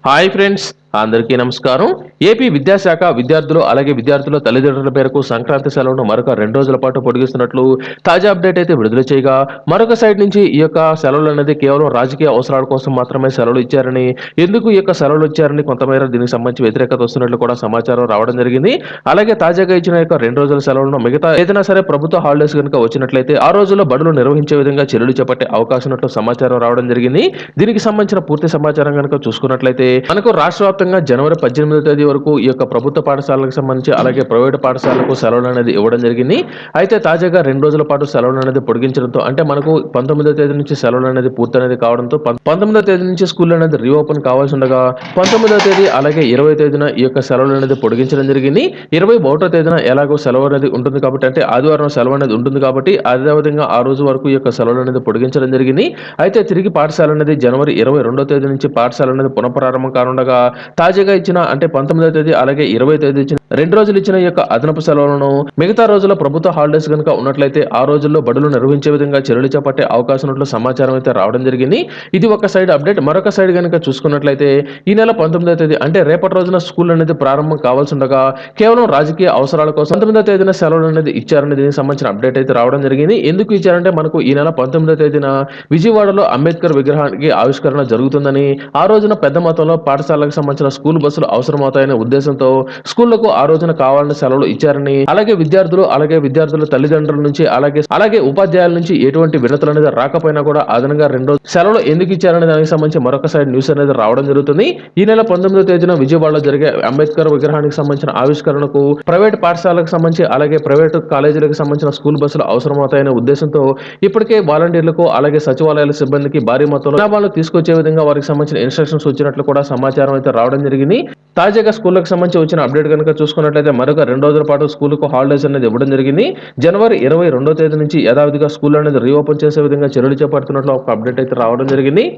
Hi friends అందరికీ నమస్కారం. AP విద్యాశాఖ విద్యార్థులు అలాగే విద్యార్థుల తల్లిదండ్రుల పేరుకు సంక్రాంతి సెలవును మరొక రెండు రోజుల పాటు పొడిగిస్తున్నట్లు తాజా అప్డేట్ అయితే విడుదల చేయగా మరొక సైడ్ నుంచి ఈ యొక్క సెలవులు అనేది కేవలం రాజకీయ అవసరాల కోసం మాత్రమే సెలవులు ఇచ్చారని ఎందుకు ఈ యొక్క సెలవులు ఇచ్చారని కొంతమేర దీనికి సంబంధించి వ్యతిరేకత వస్తున్నట్లు కూడా సమాచారం రావడం జరిగింది. అలాగే తాజాగా ఇచ్చిన యొక్క రెండు రోజుల సెలవులను మిగతా ఏదైనా సరే ప్రభుత్వ హాలిడేస్ కనుక వచ్చినట్లయితే ఆ రోజుల్లో బడులు నిర్వహించే విధంగా చర్యలు చేపట్టే అవకాశం ఉన్నట్లు సమాచారం రావడం జరిగింది. దీనికి సంబంధించిన పూర్తి సమాచారం కనుక చూసుకున్నట్లయితే మనకు రాష్ట్ర వ్యాప్తంగా జనవరి పద్దెనిమిదో తేదీ వరకు ఈ యొక్క ప్రభుత్వ పాఠశాలకు సంబంధించి అలాగే ప్రైవేట్ పాఠశాలకు సెలవులు అనేది ఇవ్వడం జరిగింది. అయితే తాజాగా రెండు రోజుల పాటు సెలవులు అనేది పొడిగించడంతో అంటే మనకు పంతొమ్మిదో తేదీ నుంచి సెలవులు అనేది పూర్తి అనేది కావడంతో పంతొమ్మిదో తేదీ నుంచి స్కూల్ అనేది రీఓపెన్ కావాల్సి ఉండగా పంతొమ్మిదో తేదీ అలాగే ఇరవై తేదీన ఈ యొక్క సెలవులు అనేది పొడిగించడం జరిగింది. ఇరవై ఒకటో తేదీన ఎలాగో సెలవు అనేది ఉంటుంది కాబట్టి అంటే ఆదివారం సెలవు అనేది ఉంటుంది కాబట్టి అదేవిధంగా ఆ రోజు వరకు ఈ యొక్క సెలవులు అనేది పొడిగించడం జరిగింది. అయితే తిరిగి పాఠశాల అనేది జనవరి ఇరవై రెండో తేదీ నుంచి పాఠశాల అనేది పునఃప్రారంభం కానుండగా తాజాగా ఇచ్చిన అంటే పంతొమ్మిదో తేదీ అలాగే ఇరవై తేదీ ఇచ్చిన రెండు రోజులు ఇచ్చిన ఈ యొక్క అదనపు సెలవులను మిగతా రోజుల ప్రభుత్వ హాలిడేస్ కనుక ఉన్నట్లయితే ఆ రోజుల్లో బడులు నిర్వహించే విధంగా చర్యలు చేపట్టే అవకాశం ఉన్నట్లు సమాచారం అయితే రావడం జరిగింది. ఇది ఒక సైడ్ అప్డేట్. మరొక సైడ్ కనుక చూసుకున్నట్లయితే ఈ నెల పంతొమ్మిదో తేదీ అంటే రేపటి రోజున స్కూల్ అనేది ప్రారంభం కావాల్సి ఉండగా కేవలం రాజకీయ అవసరాల కోసం పంతొమ్మిదో తేదీన సెలవులు అనేది ఇచ్చారని దీనికి సంబంధించిన అప్డేట్ అయితే రావడం జరిగింది. ఎందుకు ఇచ్చారంటే మనకు ఈ నెల పంతొమ్మిదో తేదీన విజయవాడలో అంబేద్కర్ విగ్రహానికి ఆవిష్కరణ జరుగుతుందని ఆ రోజున పెద్ద మొత్తంలో పాఠశాలకు సంబంధించిన స్కూల్ బస్సులు అవసరమవుతాయనే ఉద్దేశంతో స్కూళ్ళకు ఆ రోజున కావాలని సెలవులు ఇచ్చారని అలాగే విద్యార్థులు అలాగే విద్యార్థుల తల్లిదండ్రుల నుంచి అలాగే అలాగే ఉపాధ్యాయుల నుంచి ఎటువంటి వినతులు అనేది రాకపోయినా కూడా అదనంగా రెండు సెలవులు ఎందుకు ఇచ్చారనే దానికి సంబంధించి మరొక సైడ్ న్యూస్ అనేది రావడం జరుగుతుంది. ఈ నెల పంతొమ్మిదో తేదీన విజయవాడలో జరిగే అంబేద్కర్ విగ్రహానికి సంబంధించిన ఆవిష్కరణకు ప్రైవేట్ పాఠశాలకు సంబంధించి అలాగే ప్రైవేట్ కాలేజీలకు సంబంధించిన స్కూల్ బస్సులు అవసరమవుతాయనే ఉద్దేశంతో ఇప్పటికే వాలంటీర్లకు అలాగే సచివాలయాల సిబ్బందికి భారీ మొత్తంలో తీసుకొచ్చే విధంగా వారికి సంబంధించిన ఇన్స్ట్రక్షన్స్ వచ్చినట్లు కూడా సమాచారం అయితే రావడం రావడం జరిగింది. తాజాగా స్కూళ్ళకు సంబంధించి వచ్చిన అప్డేట్ కనుక చూసుకున్నట్లయితే మరొక రెండు రోజుల పాటు స్కూల్కు హాలిడేస్ అనేది ఇవ్వడం జరిగింది. జనవరి ఇరవై రెండో తేదీ నుంచి యథావిధిగా స్కూల్ అనేది రీఓపెన్ చేసే విధంగా చర్యలు చేపడుతున్నట్లు ఒక అప్డేట్ అయితే రావడం జరిగింది.